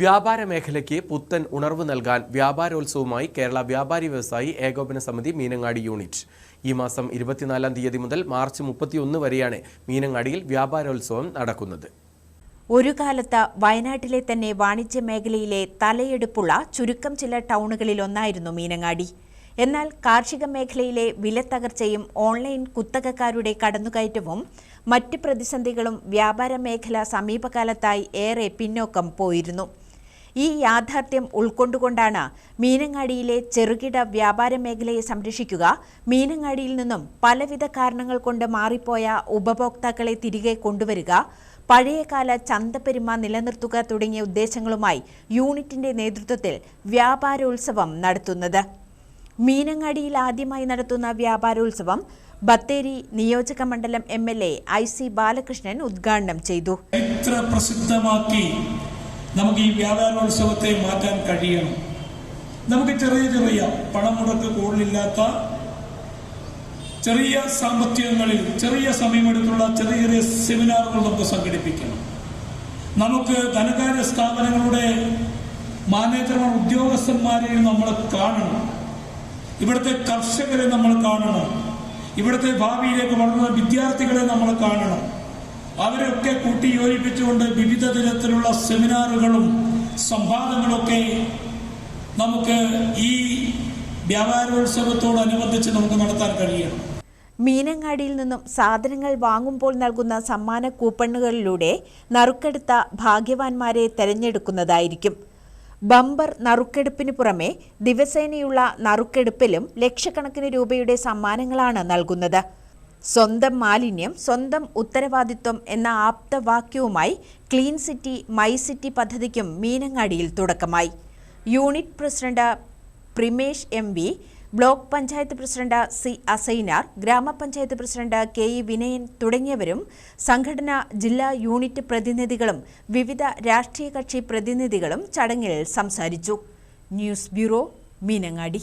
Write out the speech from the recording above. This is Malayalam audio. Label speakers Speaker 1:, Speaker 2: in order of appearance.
Speaker 1: വ്യാപാര മേഖലയ്ക്ക് പുത്തൻ ഉണർവ് നൽകാൻ വ്യാപാരോത്സവമായി കേരള വ്യാപാരി വ്യവസായി ഏകോപന സമിതി മീനങ്ങാടി യൂണിറ്റ്. ഈ മാസം ഇരുപത്തിനാലാം തീയതി മുതൽ മാർച്ച് മുപ്പത്തിയൊന്ന് വരെയാണ് മീനങ്ങാടിയിൽ വ്യാപാരോത്സവം നടക്കുന്നത്.
Speaker 2: ഒരു കാലത്ത് വയനാട്ടിലെ തന്നെ വാണിജ്യ മേഖലയിലെ തലയെടുപ്പുള്ള ചുരുക്കം ചില ടൗണുകളിലൊന്നായിരുന്നു മീനങ്ങാടി. എന്നാൽ കാർഷിക മേഖലയിലെ വിലത്തകർച്ചയും ഓൺലൈൻ കുത്തകക്കാരുടെ കടന്നുകയറ്റവും മറ്റ് പ്രതിസന്ധികളും വ്യാപാര മേഖല സമീപകാലത്തായി ഏറെ പിന്നോക്കം പോയിരുന്നു. ഈ യാഥാർത്ഥ്യം ഉൾക്കൊണ്ടുകൊണ്ടാണ് മീനങ്ങാടിയിലെ ചെറുകിട വ്യാപാര മേഖലയെ സംരക്ഷിക്കുക. മീനങ്ങാടിയിൽ നിന്നും പലവിധ കാരണങ്ങൾ കൊണ്ട് മാറിപ്പോയ ഉപഭോക്താക്കളെ തിരികെ കൊണ്ടുവരിക. പഴയകാല ചന്തപ്പെരുമ നിലനിർത്തുക തുടങ്ങിയ ഉദ്ദേശങ്ങളുമായി യൂണിറ്റിന്റെ നേതൃത്വത്തിൽ വ്യാപാരോത്സവം നടത്തുന്നത്. മീനങ്ങാടിയിൽ ആദ്യമായി നടത്തുന്ന വ്യാപാരോത്സവം ബത്തേരി നിയോജക മണ്ഡലം M L A I C Balakrishnan ഉദ്ഘാടനം ചെയ്തു.
Speaker 3: നമുക്ക് ഈ വ്യാപാരോത്സവത്തെ മാറ്റാൻ കഴിയണം. നമുക്ക് ചെറിയ ചെറിയ പണം മുടക്ക് കൂടുതലില്ലാത്ത ചെറിയ സാമ്പത്തികങ്ങളിൽ ചെറിയ സമയമെടുത്തുള്ള ചെറിയ ചെറിയ സെമിനാറുകൾ നമുക്ക് സംഘടിപ്പിക്കണം. നമുക്ക് ധനകാര്യ സ്ഥാപനങ്ങളുടെ മാനേജർമാർ ഉദ്യോഗസ്ഥന്മാരെ നമ്മൾ കാണണം. ഇവിടുത്തെ കർഷകരെ നമ്മൾ കാണണം. ഇവിടുത്തെ ഭാവിയിലേക്ക് വളർന്ന വിദ്യാർത്ഥികളെ നമ്മൾ കാണണം. അവരൊക്കെ കൂട്ടി യോജിപ്പിച്ചുകൊണ്ട് വിവിധ തരത്തിലുള്ള സെമിനാറുകളും സംവാദങ്ങളൊക്കെ നമുക്ക് ഈ വ്യാപാരോത്സവത്തോടനുബന്ധിച്ച് നമുക്ക് നടത്താൻ കഴിയണം.
Speaker 2: മീനങ്ങാടിയിൽ നിന്നും സാധനങ്ങൾ വാങ്ങുമ്പോൾ നൽകുന്ന സമ്മാന കൂപ്പണുകളിലൂടെ നറുക്കെടുത്ത ഭാഗ്യവാന്മാരെ തെരഞ്ഞെടുക്കുന്നതായിരിക്കും. ബമ്പർ നറുക്കെടുപ്പിന് പുറമെ ദിവസേനയുള്ള നറുക്കെടുപ്പിലും ലക്ഷക്കണക്കിന് രൂപയുടെ സമ്മാനങ്ങളാണ് നൽകുന്നത്. സ്വന്തം മാലിന്യം സ്വന്തം ഉത്തരവാദിത്വം എന്ന ആപ്തവാക്യവുമായി ക്ലീൻ സിറ്റി മൈ സിറ്റി പദ്ധതിക്കും മീനങ്ങാടിയിൽ തുടക്കമായി. Unit president Primesh M V block panchayat president C Asainar ഗ്രാമപഞ്ചായത്ത് പ്രസിഡന്റ് കെ ഇ വിനയൻ തുടങ്ങിയവരും സംഘടന ജില്ലാ യൂണിറ്റ് പ്രതിനിധികളും വിവിധ രാഷ്ട്രീയ കക്ഷി പ്രതിനിധികളും ചടങ്ങിൽ സംസാരിച്ചു. News bureau Meenangadi.